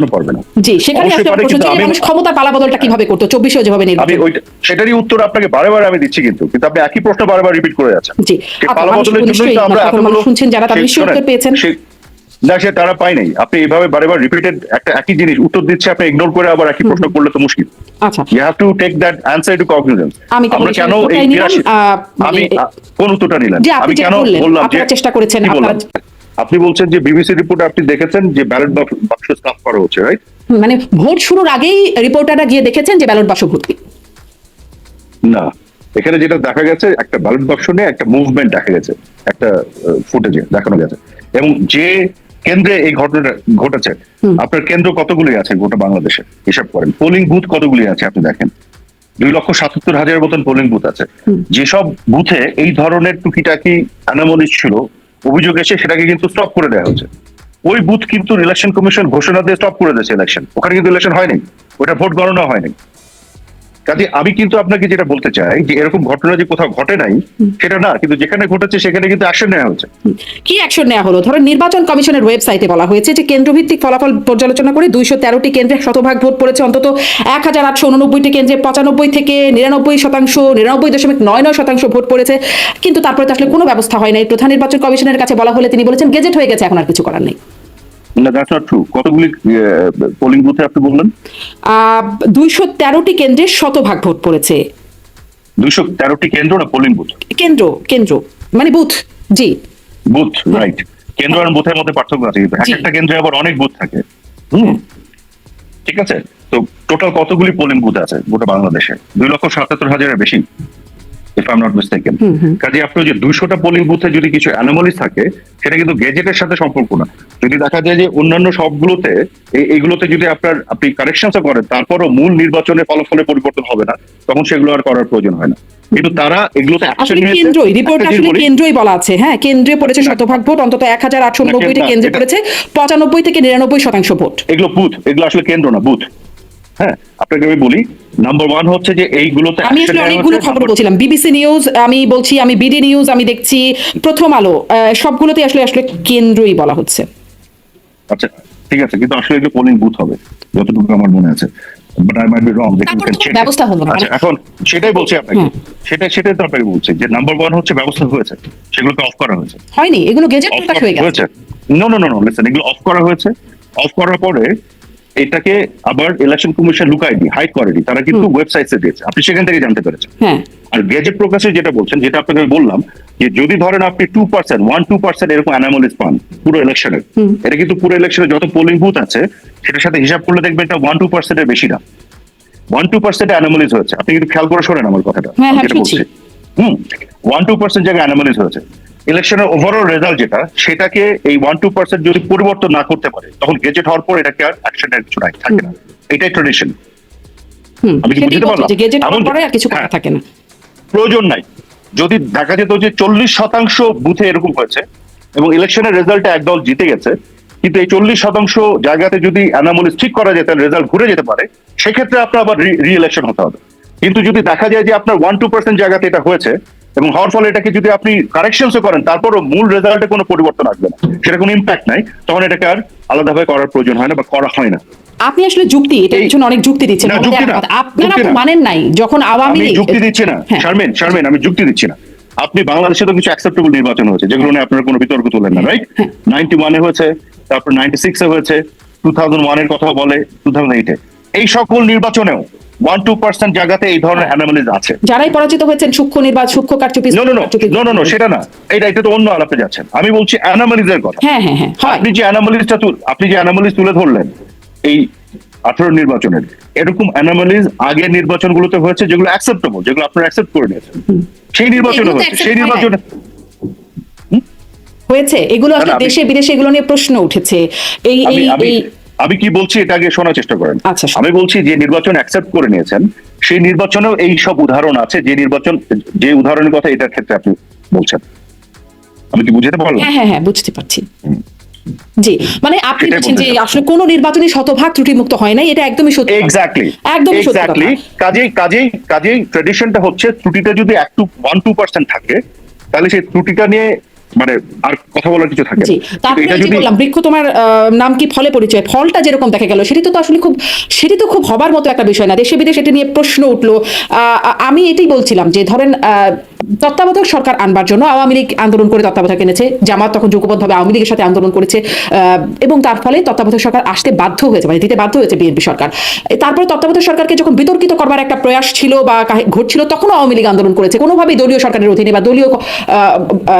কেন পারবে না? জি সেখানে ক্ষমতার পালাবদলটা কীভাবে করতো? চব্বিশেও যেভাবে আমি সেটারই উত্তর আপনাকে বারে বারে আমি দিচ্ছি কিন্তু কিন্তু আপনি একই প্রশ্ন বারে বারে রিপিট করে যাচ্ছেন। জি আচ্ছা, পালা মানুষ বদলের জন্যই তো আমরা শুনছেন যারা তারা সেই- উত্তর পেয়েছেন। না সে তারা পায় নাই। আপনি এইভাবে বারে বার রিপিটেড একটা একই জিনিস উত্তর দিচ্ছে আপনি ইগনোর করে আবার একই প্রশ্ন করলে তো মুশকিল। আচ্ছা। You have to take that answer to cognizance আমি কেন এই নিলাম, আহ, আমি মানে- কোন উত্তরটা আপনি আমি কেন বললাম যে আপনারা চেষ্টা করেছেন? আপনারা- আপনি বলছেন যে বিবিসি রিপোর্ট আপনি দেখেছেন যে ব্যালট বাক্স স্টাফ করা হচ্ছে রাইট মানে ভোট শুরুর আগেই রিপোর্টাররা গিয়ে দেখেছেন যে ব্যালট বাক্স ভর্তি। না। এখানে যেটা দেখা গেছে একটা ব্যালট বাক্স নিয়ে একটা মুভমেন্ট দেখা গেছে একটা ফুটেজে দেখানো গেছে। এবং যে কেন্দ্রে এই ঘটনাটা ঘটেছে আপনার কেন্দ্র কতগুলি আছে গোটা বাংলাদেশে? হিসাব করেন। পোলিং বুথ কতগুলি আছে আপনি দেখেন? দুই লক্ষ সাতাত্তর হাজারের মতন পোলিং বুথ আছে। যেসব বুথে এই ধরনের টুকিটাকি অ্যানামলিস ছিল অভিযোগ এসে সেটাকে কিন্তু স্টপ করে দেওয়া হয়েছে। ওই বুথ কিন্তু ইলেকশন কমিশন ঘোষণা দিয়ে স্টপ করে দিয়েছে ইলেকশন ওখানে কিন্তু ইলেকশন হয়নি। ওটা ভোট গণনা হয়নি। কাজে আমি কিন্তু আপনাকে যেটা বলতে চাই যে এরকম ঘটনা যে কোথাও ঘটে নাই সেটা না কিন্তু যেখানে ঘটেছে সেখানে কিন্তু অ্যাকশন নেওয়া হচ্ছে কি অ্যাকশন নেওয়া হলো? ধরো নির্বাচন কমিশনের ওয়েবসাইটে বলা হয়েছে যে কেন্দ্রভিত্তিক ফলাফল পর্যালোচনা করে দুইশো তেরোটি কেন্দ্রে শতভাগ ভোট পড়েছে অন্তত এক হাজার আটশো উননব্বইটি কেন্দ্রে পঁচানব্বই থেকে নিরানব্বই শতাংশ নিরানব্বই দশমিক নয় নয় শতাংশ ভোট পড়েছে কিন্তু তারপরে তো আসলে কোনো ব্যবস্থা হয় নাই। প্রধান নির্বাচন কমিশনের কাছে বলা হলে তিনি বলেছেন গেজেট হয়ে গেছে এখন আর কিছু করার নেই। না দ্যাটস নট ট্রু কতগুলি পোলিং বুথে আপনি বললেন? দুইশো তেরোটি কেন্দ্রে শতভাগ ভোট পড়েছে। দুইশো তেরোটি কেন্দ্র না পোলিং বুথ কেন্দ্র কেন্দ্র। মানে বুথ জি। বুথ রাইট কেন্দ্র আর বুথের মধ্যে পার্থক্য আছে। এক একটা কেন্দ্রে আবার অনেক বুথ থাকে। হুম। ঠিক আছে? তো টোটাল কতগুলি পোলিং বুথ আছে গোটা বাংলাদেশে? দুই লক্ষ সাতাত্তর হাজারের বেশি। ইফ আই নট মিস্টেকেন কাজে আপনার যে দুইশোটা পোলিং বুথে যদি কিছু থাকে সেটা কিন্তু গেজেটের সাথে সম্পর্ক না। যদি দেখা যায় যে অন্যান্য সবগুলোতে এইগুলোতে যদি আপনার আপনি কারেকশনসও করেন তারপরও মূল নির্বাচনের ফলাফলে পরিবর্তন হবে না তখন সেগুলো আর করার প্রয়োজন হয় না। কিন্তু তারা এগুলোতে আসলে। কেন্দ্রই রিপোর্ট আসলে কেন্দ্রই বলা আছে। হ্যাঁ কেন্দ্রে পড়েছে শতভাগ ভোট অন্তত এক হাজার আটশো উনব্বইটি না, কেন্দ্রে পড়েছে। পঁচানব্বই থেকে নিরানব্বই শতাংশ ভোট। এগুলো বুথ এগুলো আসলে কেন্দ্র না বুথ হ্যাঁ আপনাকে আমি বলি নাম্বার ওয়ান হচ্ছে যে এইগুলোতে আমি আসলে অনেকগুলো খবর বলছিলাম বিবিসি নিউজ আমি বলছি আমি বিডি নিউজ আমি দেখছি প্রথম আলো সবগুলোতে আসলে আসলে কেন্দ্রই বলা হচ্ছে। আচ্ছা ঠিক আছে কিন্তু আসলে এগুলো পোলিং বুথ হবে যতটুকু আমার মনে আছে। But I might be wrong তারপরে তো ব্যবস্থা হলো না, এখন সেটাই বলছি আপনাকে। সেটাই সেটাই তো আপনাকে বলছি যে নাম্বার ওয়ান হচ্ছে ব্যবস্থা হয়েছে সেগুলোকে অফ করা হয়েছে। হয়নি এগুলো গেজেট অফ প্রকাশ হয়ে গেছে। No no no no listen এগুলো অফ করা হয়েছে। অফ করার পরে এটাকে আবার ইলেকশন কমিশন লুকায়নি হাইড করেনি। তারা কিন্তু ওয়েবসাইটে দিয়েছে। আপনি সেখান থেকে জানতে পেরেছেন। হ্যাঁ। আর গেজেট প্রকাশে যেটা বলছেন যেটা আপনাকে বললাম যে যদি ধরেন আপনি two percent one two percent এরকম অ্যানামলিস পান পুরো ইলেকশনের এটা কিন্তু পুরো ইলেকশনে যত পোলিং বুথ আছে সেটার সাথে হিসাব করলে দেখবেন এটা ওয়ান টু পার্সেন্টের বেশি না। ওয়ান টু পার্সেন্ট অ্যানামলিস হয়েছে। আপনি কিন্তু খেয়াল করে শোনেন আমার কথাটা। হ্যাঁ, হ্যাঁ, যেটা বলছি। হুম ওয়ান টু পার্সেন্ট জায়গায় অ্যানামলিস হয়েছে। ইলেকশনের ওভারঅল রেজাল্ট যেটা সেটাকে এই ওয়ান টু পার্সেন্ট যদি পরিবর্তন না করতে পারে তখন গেজেট হওয়ার পর এটাকে আর অ্যাকশনের কিছু নাই থাকে না। এটাই ট্রেডিশন আমি কি বুঝতে পারলাম? গেজেট হওয়ার পরে আর কিছু করা হ্যাঁ। থাকে না। প্রয়োজন নাই। যদি দেখা যেত যে চল্লিশ শতাংশ বুথে এরকম হয়েছে এবং ইলেকশনের রেজাল্টে একদল জিতে গেছে কিন্তু এই চল্লিশ শতাংশ জায়গাতে যদি অ্যানামলিস ঠিক করা যেত রেজাল্ট ঘুরে যেতে পারে সেক্ষেত্রে আপনার আবার রি ইলেকশন হতে হবে। কিন্তু যদি দেখা যায় যে আপনার ওয়ান টু পার্সেন্ট জায়গাতে এটা হয়েছে এবং হওয়ার ফলে এটাকে যদি আপনি কারেকশনসও করেন তারপরও মূল রেজাল্টে কোনো পরিবর্তন আসবে না সেটা কোনো ইম্প্যাক্ট নাই তখন এটাকে আর আলাদাভাবে করার প্রয়োজন হয় না বা করা হয় না আপনি আসলে যুক্তি এটা এই- পিছনে অনেক যুক্তি দিচ্ছেন। আপনারা। মানেন নাই যখন আওয়ামী লীগ যুক্তি দিচ্ছি না হ্যাঁ। শারমিন শারমিন আমি যুক্তি দিচ্ছি না আপনি বাংলাদেশে তো কিছু অ্যাকসেপ্টেবল নির্বাচন হয়েছে যেগুলো নিয়ে আপনারা কোনো বিতর্ক তোলেন না রাইট। নাইনটি ওয়ানে হয়েছে তারপর নাইনটি সিক্সে হয়েছে টু থাউজেন্ড ওয়ানের কথা বলে টু থাউজেন্ড এইটে এই সকল নির্বাচনেও ওয়ান টু পার্সেন্ট জায়গাতে এই ধরনের অ্যানামালিজ আছে। যারাই পরাজিত হয়েছেন সূক্ষ্ম নির্বাচন সূক্ষ্ম কারচুপি no no no no no no সেটা না। এটা এটা তো অন্য আলাপে যাচ্ছেন আমি বলছি অ্যানামালিজের কথা। হ্যাঁ হ্যাঁ হ্যাঁ আপনি যে অ্যানামালিজটা আপনি যে অ্যানামালিজ তুলে ধরলেন এই আঠারো নির্বাচনের এরকম অ্যানামালিজ আগের নির্বাচনগুলোতে হয়েছে যেগুলো অ্যাকসেপ্টেবল যেগুলো আপনারা অ্যাকসেপ্ট করে নিয়েছেন। সেই নির্বাচনে হয়েছে। সেই। নির্বাচনে হয়েছে। এগুলো আসলে দেশে বিদেশে এগুলো নিয়ে প্রশ্ন উঠেছে। এই এই আমি কি বলছি এটা আগে শোনার চেষ্টা করেন। আচ্ছা, আমি বলছি যে নির্বাচন অ্যাকসেপ্ট করে নিয়েছেন সেই নির্বাচনেও এই সব উদাহরণ আছে যে নির্বাচন যে উদাহরণের কথা এটার ক্ষেত্রে আপনি বলছেন। আমি কি বুঝতে পারলাম? হ্যাঁ হ্যাঁ হ্যাঁ বুঝতে পারছি। জি মানে আপনি বলছেন যে আসলে কোন নির্বাচনী শতভাগ ত্রুটিমুক্ত হয় নাই এটা একদমই সত্যি। এক্স্যাক্টলি একদমই সত্যি কাজেই কাজেই কাজেই ট্রেডিশনটা হচ্ছে ত্রুটিটা যদি এক টু ওয়ান টু পার্সেন্ট থাকে তাহলে সেই ত্রুটিটা নিয়ে মানে আর কথা বলার কিছু থাকে বললাম বৃক্ষ তোমার নাম কি ফলে পরিচয়? ফলটা যেরকম দেখা গেল সেটি তো আসলে খুব সেটি তো খুব হবার মতো একটা বিষয় না। দেশে বিদেশে এটি নিয়ে প্রশ্ন উঠল। আমি এটাই বলছিলাম যে ধরেন তত্ত্বাবধায়ক সরকার আনবার জন্য আওয়ামী লীগ আন্দোলন করে তত্ত্বাবধায়ক এনেছে জামাত তখন যুগপথভাবে আওয়ামী লীগের সাথে আন্দোলন করেছে আহ, এবং তার ফলে তত্ত্বাবধায়ক সরকার আসতে বাধ্য হয়েছে মানে দিতে বাধ্য হয়েছে বিএনপি সরকার। তারপরে তত্ত্বাবধায়ক সরকারকে যখন বিতর্কিত করবার একটা প্রয়াস ছিল বা ঘটছিল তখনও আওয়ামী লীগ আন্দোলন করেছে। কোনোভাবেই দলীয় সরকারের অধীনে বা দলীয়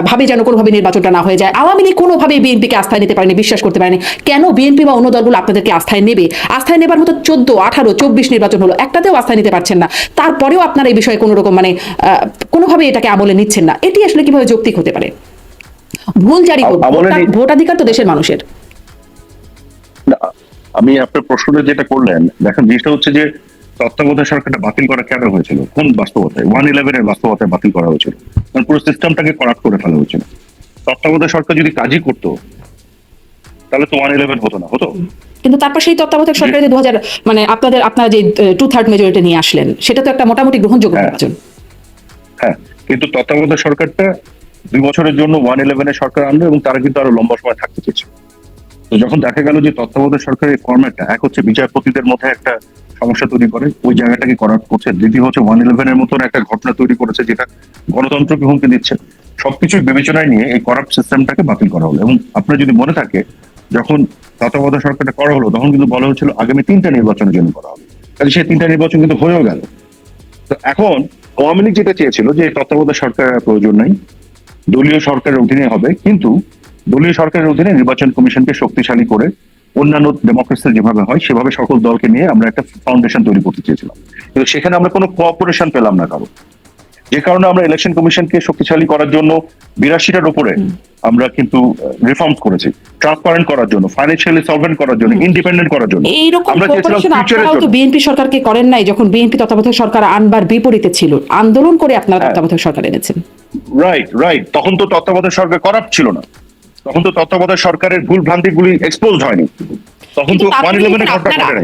ভাবে যেন কোনোভাবে নির্বাচনটা না হয়ে যায়। আওয়ামী লীগ কোনোভাবেই বিএনপিকে আস্থায় নিতে পারেনি বিশ্বাস করতে পারেনি। কেন বিএনপি বা অন্য দলগুলো আপনাদেরকে আস্থায় নেবে? আস্থায় নেবার মতো চোদ্দ আঠারো চব্বিশ নির্বাচন হলো। একটাতেও আস্থায় নিতে পারছেন না। তারপরেও আপনারা এই বিষয়ে কোনো রকম মানে কোনোভাবে এটাকে আমলে নিচ্ছেন না। এটি আসলে কীভাবে যৌক্তিক হতে পারে? ভুল জারি ভোটাধিকার তো দেশের মানুষের। আমি আপনার প্রশ্নটা যেটা করলেন দেখেন জিনিসটা হচ্ছে যে তত্ত্বাবধায়ক সরকারটা বাতিল করা কেন হয়েছিল? কোন বাস্তবতায়? ওয়ান ইলেভেনের বাস্তবতায় বাতিল করা হয়েছিল? কারণ পুরো সিস্টেমটাকে করাপ্ট করে ফেলা হয়েছিল। তত্ত্বাবধায়ক সরকার যদি কাজই করতো তাহলে তো ওয়ান ইলেভেন হতো না হতো। কিন্তু তারপর সেই তত্ত্বাবধায়ক সরকারে দু হাজার মানে আপনাদের আপনারা যে টু থার্ড মেজরিটি নিয়ে আসলেন সেটা তো একটা মোটামুটি গ্রহণযোগ্য হ্যাঁ। নির্বাচন। হ্যাঁ কিন্তু তত্ত্বাবধায়ক সরকারটা দুই বছরের জন্য ওয়ান ইলেভেনের সরকার আনলো এবং তারা কিন্তু আরও লম্বা সময় থাকতে চেয়েছে। তো যখন দেখা গেল যে তত্ত্বাবধায়ক সরকারের ফর্ম্যাটটা এক হচ্ছে বিচারপতিদের মধ্যে একটা সমস্যা তৈরি করে ওই জায়গাটাকে করার করছে দ্বিতীয় হচ্ছে ওয়ান ইলেভেনের মতন একটা ঘটনা তৈরি করেছে যেটা গণতন্ত্রকে হুমকি দিচ্ছে। সবকিছু বিবেচনায় নিয়ে এই করাপ্ট সিস্টেমটাকে বাতিল করা হলো। এবং আপনার যদি মনে থাকে, যখন তত্ত্বাবধায়ক সরকারটা করা হলো, তখন কিন্তু বলা হচ্ছিল আগামী তিনটা নির্বাচনের জন্য করা হবে। তাহলে সেই তিনটা নির্বাচন কিন্তু হয়েও গেল। তো এখন আওয়ামী লীগ যেটা চেয়েছিল যে তত্ত্বাবধায়ক সরকারের প্রয়োজন নাই, দলীয় সরকারের অধীনে হবে, কিন্তু দলীয় সরকারের অধীনে নির্বাচন কমিশনকে শক্তিশালী করে অন্যান্য ডেমোক্রেসি যেভাবে হয়, সেভাবে সকল দলকে নিয়ে আমরা একটা ফাউন্ডেশন তৈরি করতে চেয়েছিলাম। কিন্তু সেখানে আমরা কোনো কোঅপারেশন পেলাম না কারও। যে কারণে আমরা ইলেকশন কমিশনকে শক্তিশালী করার জন্য বিরাশিটার উপরে আমরা কিন্তু রিফর্মস করেছি। ট্রান্সপারেন্ট করার জন্য ফাইন্যান্সিয়ালি সলভেন্ট করার জন্য ইন্ডিপেন্ডেন্ট করার জন্য। এইরকম আপনারাও তো বিএনপি সরকারকে করেন নাই যখন বিএনপি তত্ত্বাবধায়ক সরকার আনবার বিপরীতে ছিল। আন্দোলন করে আপনারা হ্যাঁ। তত্ত্বাবধায়ক সরকার এনেছেন। রাইট রাইট তখন তো তত্ত্বাবধায়ক সরকার করাপ্ট ছিল না। তখন তো তত্ত্বাবধায়ক সরকারের ভুল ভ্রান্তিগুলি এক্সপোজ হয়নি। তখন তো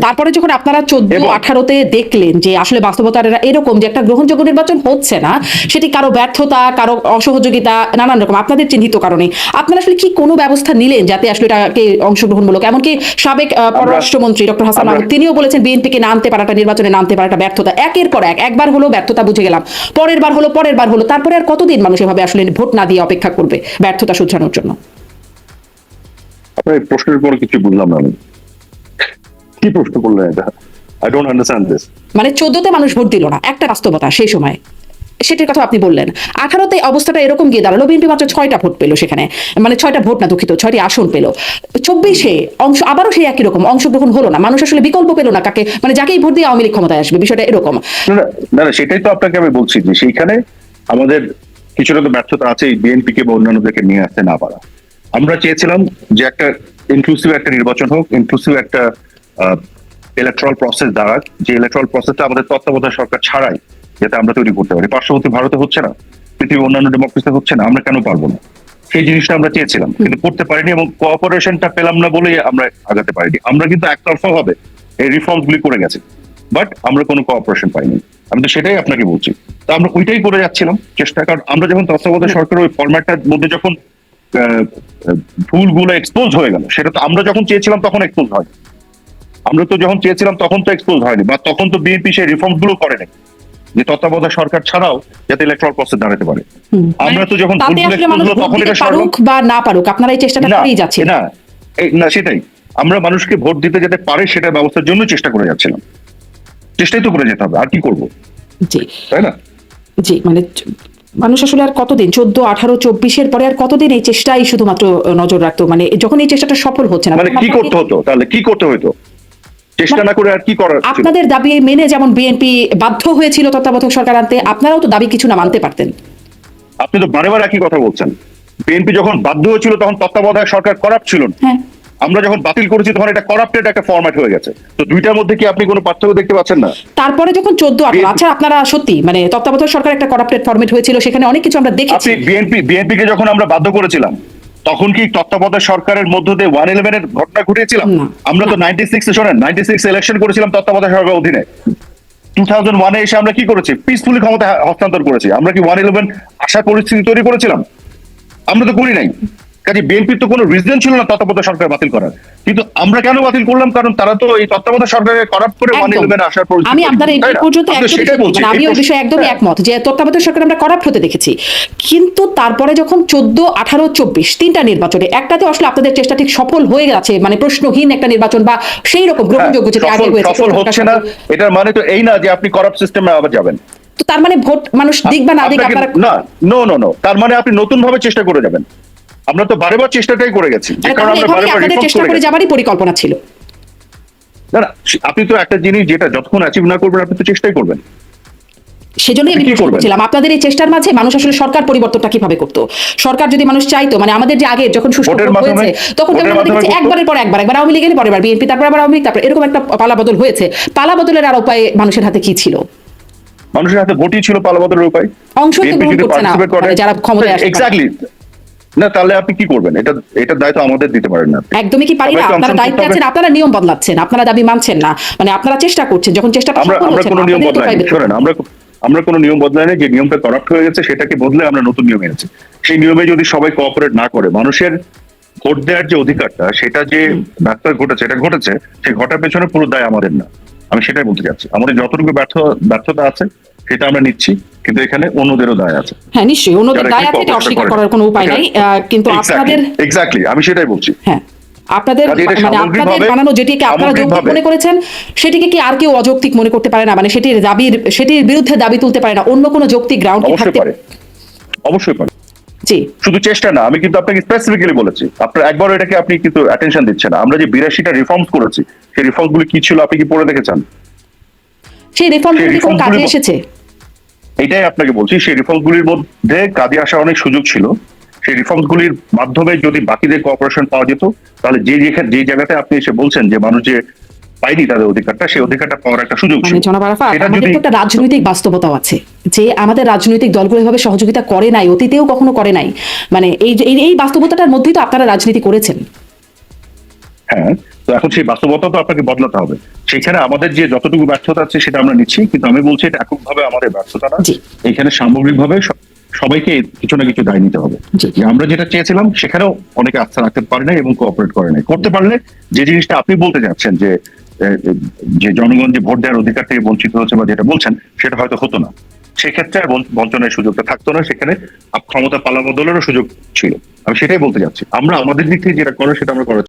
তারপরে যখন আপনারা- চোদ্দ আঠারোতে দেখলেন যে আসলে বাস্তবতার এরকম যে একটা গ্রহণযোগ্য নির্বাচন হচ্ছে না সেটি কারও ব্যর্থতা কারও অসহযোগিতা নানান রকম আপনাদের চিহ্নিত কারণে। আপনারা আসলে কি কোনো ব্যবস্থা নিলেন যাতে আসলে এটাকে অংশগ্রহণমূলক? এমনকি সাবেক পররাষ্ট্রমন্ত্রী ডক্টর হাসান মাহমুদ তিনিও বলেছেন বিএনপিকে না আনতে পারাটা নির্বাচনে না আনতে পারাটা ব্যর্থতা। একের পর এক একবার হলো ব্যর্থতা বুঝে গেলাম। পরের বার হলো পরের বার হলো তারপরে আর কতদিন মানুষ এভাবে আসলে ভোট না দিয়ে অপেক্ষা করবে ব্যর্থতা শুধরানোর জন্য? আপনার প্রশ্নের কোনো কিছু বুঝলাম না আমি। কি প্রশ্ন করলেন এটা? আই ডোন্ট আন্ডারস্ট্যান্ড দিস মানে চোদ্দতে মানুষ ভোট দিল না একটা বাস্তবতা সেই সময়। সেটির কথা আপনি বললেন। আঠারোতে অবস্থাটা এরকম গিয়ে দাঁড়াল বিএনপি মাত্র ছয়টা ভোট পেল সেখানে। মানে ছয়টা ভোট না দুঃখিত ছয়টি আসন পেল। চব্বিশে অংশ আবারও সেই একই রকম অংশগ্রহণ হলো না। মানুষ আসলে বিকল্প পেল না কাকে মানে যাকেই ভোট দিয়ে আওয়ামী লীগ ক্ষমতায় আসবে বিষয়টা এরকম। না সেটাই তো আপনাকে আমি বলছি যে সেইখানে আমাদের কিছুটা তো ব্যর্থতা আছে বিএনপি কে বা অন্যান্যদেরকে নিয়ে আসতে না পারা। আমরা চেয়েছিলাম যে একটা ইনক্লুসিভ একটা নির্বাচন হোক ইনক্লুসিভ একটা ইলেকট্রাল প্রসেস দ্বারা যে ইলেকট্রাল প্রসেসটা আমাদের তত্ত্বাবধায়ক সরকার ছাড়াই যাতে আমরা তৈরি করতে পারি। পার্শ্ববর্তী ভারতে হচ্ছে না পৃথিবীর অন্যান্য ডেমোক্রেসি হচ্ছে না আমরা কেন পারব না? সেই জিনিসটা আমরা চেয়েছিলাম কিন্তু করতে পারিনি এবং কোঅপারেশনটা পেলাম না বলেই আমরা আগাতে পারিনি। আমরা কিন্তু একতরফা ভাবে এই রিফর্মস গুলি করে গেছে বাট আমরা কোনো কোঅপারেশন পাইনি। আমি তো সেটাই আপনাকে বলছি। তো আমরা ওইটাই করে যাচ্ছিলাম চেষ্টা কারণ আমরা যখন তত্ত্বাবধায়ক সরকার ওই ফরম্যাটটার মধ্যে যখন ভুলগুলো এক্সপোজ হয়ে গেল সেটা তো আমরা যখন চেয়েছিলাম তখন এক্সপোজ হয় আমরা তো যখন চেয়েছিলাম তখন তো এক্সপোজ হয়নি বা তখন তো বিএনপি সেই রিফর্মসগুলো করে নাই যে তত্ত্বাবধায়ক সরকার ছাড়াও যাতে ইলেকট্রাল প্রসেস দাঁড়াতে পারে। আমরা তো যখন তখন এটা পারুক বা না পারুক আপনারা এই চেষ্টাটা করেই যাচ্ছেন। না না সেটাই। আমরা মানুষকে ভোট দিতে যেতে পারে সেটা ব্যবস্থার জন্য চেষ্টা করে যাচ্ছিলাম। চেষ্টাই তো করে যেতে হবে আর কি করব? জি। তাই না? জি মানে মানুষ আসলে আর কতদিন চোদ্দ আঠারো চব্বিশের পরে আর কতদিন এই চেষ্টাই শুধুমাত্র নজর রাখতো? মানে যখন এই চেষ্টাটা সফল হচ্ছে না মানে কি করতে হতো? তাহলে কি করতে হতো চেষ্টা না করে আর কি করার আপনাদের দাবি মেনে যেমন বিএনপি বাধ্য হয়েছিল তত্ত্বাবধায়ক সরকার আনতে আপনারাও তো দাবি কিছু না মানতে পারতেন। আপনি তো বারে বারে একই কথা বলছেন। বিএনপি যখন বাধ্য হয়েছিল তখন তত্ত্বাবধায়ক সরকার করাপ্ট ছিল না আমরা যখন বাতিল করেছি তখন এটা করাপ্টেড একটা ফরম্যাট হয়ে গেছে। তো দুইটার মধ্যে কি আপনি কোনো পার্থক্য দেখতে পাচ্ছেন না? তারপরে যখন চোদ্দ আঠারো আচ্ছা আপনারা সত্যি মানে তত্ত্বাবধায়ক সরকার একটা করাপ্টেড ফরমেট হয়েছিল সেখানে অনেক কিছু আমরা দেখেছি। আপনি বিএনপি বিএনপি কে যখন আমরা বাধ্য করেছিলাম তখন কি তত্ত্বাবধায়ক সরকারের মধ্য দিয়ে ওয়ান ইলেভেনের ঘটনা ঘটিয়েছিলাম আমরা তো নাইনটি সিক্স শোনেন নাইনটি সিক্স ইলেকশন করেছিলাম তত্ত্বাবধায়ক সরকারের অধীনে। টু থাউজেন্ড ওয়ানে এসে আমরা কি করেছি? পিসফুলি ক্ষমতা হস্তান্তর করেছি। আমরা কি ওয়ান ইলেভেন আসার পরিস্থিতি তৈরি করেছিলাম? আমরা তো করি নাই। কাজে বিএনপির তো কোনো রিজন ছিল না তত্ত্বাবধায়ক সরকার বাতিল করার। কিন্তু আমরা কেন বাতিল করলাম? কারণ তারা তো এই তত্ত্বাবধায়ক সরকারকে করাপ্ট করে ওয়ান একদম। ইলেভেন আসার পরিস্থিতি আমি আপনার এই পর্যন্ত আমি বলছি। মানে আমি ওই বিষয়ে একদমই হ্যাঁ। একমত যে তত্ত্বাবধায়ক সরকার আমরা করাপ্ট হতে দেখেছি। কিন্তু তারপরে যখন চোদ্দ আঠারো চব্বিশ তিনটা নির্বাচনে একটাতে আসলে আপনাদের চেষ্টা ঠিক সফল হয়ে গেছে মানে প্রশ্নহীন একটা নির্বাচন বা সেই রকম হ্যাঁ, গ্রহণযোগ্য যেটা আগে হয়েছে সফল হচ্ছে না। এটার মানে তো এই না যে আপনি করাপ্ট সিস্টেমে আবার যাবেন। তো তার মানে ভোট মানুষ দিক বা না দিক আপনারা না নো নো নো তার মানে আপনি নতুন ভাবে চেষ্টা করে যাবেন। আমরা তো বারেবার চেষ্টাটাই করে গেছি যে কারণে তাহলে আমরা বারেবার চেষ্টা করে যাবারই পরিকল্পনা ছিল? না না আপনি তো একটা জিনিস যেটা যতক্ষণ অ্যাচিভ না করবেন আপনি তো চেষ্টাই করবেন। সেজন্যই আমি? করছিলাম আপনাদের এই চেষ্টার মাঝে মানুষ আসলে সরকার পরিবর্তনটা কীভাবে করতো? সরকার যদি মানুষ চাইতো মানে আমাদের যে আগে যখন সুষ্ঠু হয়েছে তখন আমরা দেখেছি একবারের পর একবার একবার আওয়ামী লীগের পরের বার বিএনপি তারপর আবার আওয়ামী লীগ তারপর এরকম একটা পালা বদল হয়েছে। পালা বদলের আর উপায় মানুষের হাতে কি ছিল? মানুষের হাতে ভোটই ছিল পালাবদলের উপায়। অংশ মানে যারা ক্ষমতায়। এক্স্যাক্টলি না তাহলে আপনি কি করবেন? এটা এটার দায়িত্ব আমাদের দিতে পারেন না একদমই কি পারি না? আপনারা দায়িত্বে আছেন আপনারা নিয়ম বদলাচ্ছেন আপনারা দাবি মানছেন না। মানে আপনারা চেষ্টা করছেন যখন চেষ্টাটা আমরা আমরা কোনো নিয়ম বদলাই শোনেন আমরা আমরা কোনো নিয়ম বদলাই না যে নিয়মটা করাপ্ট হয়ে গেছে সেটাকে বদলে আমরা নতুন নিয়ম এনেছি। সেই নিয়মে যদি সবাই কোঅপারেট না করে মানুষের ভোট দেওয়ার যে অধিকারটা সেটা যে ডাক্তার ঘটেছে এটা ঘটেছে সেই ঘটার পেছনে পুরো দায় আমাদের না। আমি সেটাই বলতে চাচ্ছি। আমাদের যতটুকু ব্যর্থ ব্যর্থতা আছে সেটা আমরা নিচ্ছি কিন্তু এখানে অন্যদেরও দায় আছে। হ্যাঁ নিশ্চয়ই অন্যদের দায় আছে এটা অস্বীকার করার কোনো উপায় নাই। কিন্তু আপনাদের এক্স্যাক্টলি আমি সেটাই বলছি। হ্যাঁ আপনাদের মানে আপনাদের বানানো যেটিকে আপনারা যৌক্তিক মনে করেছেন সেটিকে কি আর কেউ অযৌক্তিক মনে করতে পারে না? মানে সেটির দাবির সেটির বিরুদ্ধে দাবি তুলতে পারে না। অন্য কোনো যৌক্তিক গ্রাউন্ড কি অবশ্যই থাকতে পারে। অবশ্যই পারে। জি। শুধু চেষ্টা না আমি কিন্তু আপনাকে স্পেসিফিক্যালি বলেছি আপনার একবার এটাকে আপনি কিন্তু অ্যাটেনশন দিচ্ছেন না। আমরা যে বিরাশিটা রিফর্মস করেছি সেই রিফর্মসগুলো কি ছিল আপনি কি পড়ে দেখেছেন? সেই রিফর্ম সেই কোনো কাজে এসেছে। এটাই আপনাকে বলছি সেই রিফর্মস গুলির মধ্যে কাজে আসার অনেক সুযোগ ছিল। সেই রিফর্মস গুলির মাধ্যমে যদি বাকিদের কোঅপারেশন পাওয়া যেত তাহলে যে যেখানে যে জায়গাতে আপনি এসে বলছেন যে মানুষ যে তাদের অধিকারটা সেই অধিকারটা পাওয়ার একটা সুযোগ ছিল। মানে জনাব আরাফাত আমাদের একটা রাজনৈতিক বাস্তবতাও আছে যে আমাদের রাজনৈতিক দলগুলো এভাবে সহযোগিতা করে নাই অতীতেও কখনো করে নাই। মানে এই এই- বাস্তবতাটার মধ্যেই তো আপনারা রাজনীতি করেছেন। হ্যাঁ তো এখন সেই বাস্তবতা তো আপনাকে বদলাতে হবে। সেখানে আমাদের যে যতটুকু ব্যর্থতা আছে সেটা আমরা নিচ্ছি কিন্তু আমি বলছি এটা এককভাবে আমাদের ব্যর্থতা না। এখানে সামগ্রিকভাবে সবাইকে কিছু না কিছু দায় নিতে হবে। যে আমরা যেটা চেয়েছিলাম সেখানেও অনেকে আস্থা রাখতে পারে নাই এবং কোঅপারেট করে নাই। করতে পারলে যে জিনিসটা আপনি বলতে যাচ্ছেন যে যে জনগণ যে ভোট দেওয়ার অধিকার থেকে বঞ্চিত হচ্ছে বা যেটা বলছেন, সেটা হয়তো হতো না। সেক্ষেত্রে বঞ্চনের সুযোগটা থাকতো না, সেখানে ক্ষমতা পালা বদলেরও সুযোগ ছিল। আমি সেটাই বলতে যাচ্ছি। আমরা আমাদের দিক থেকে যেটা করো সেটা আমরা করার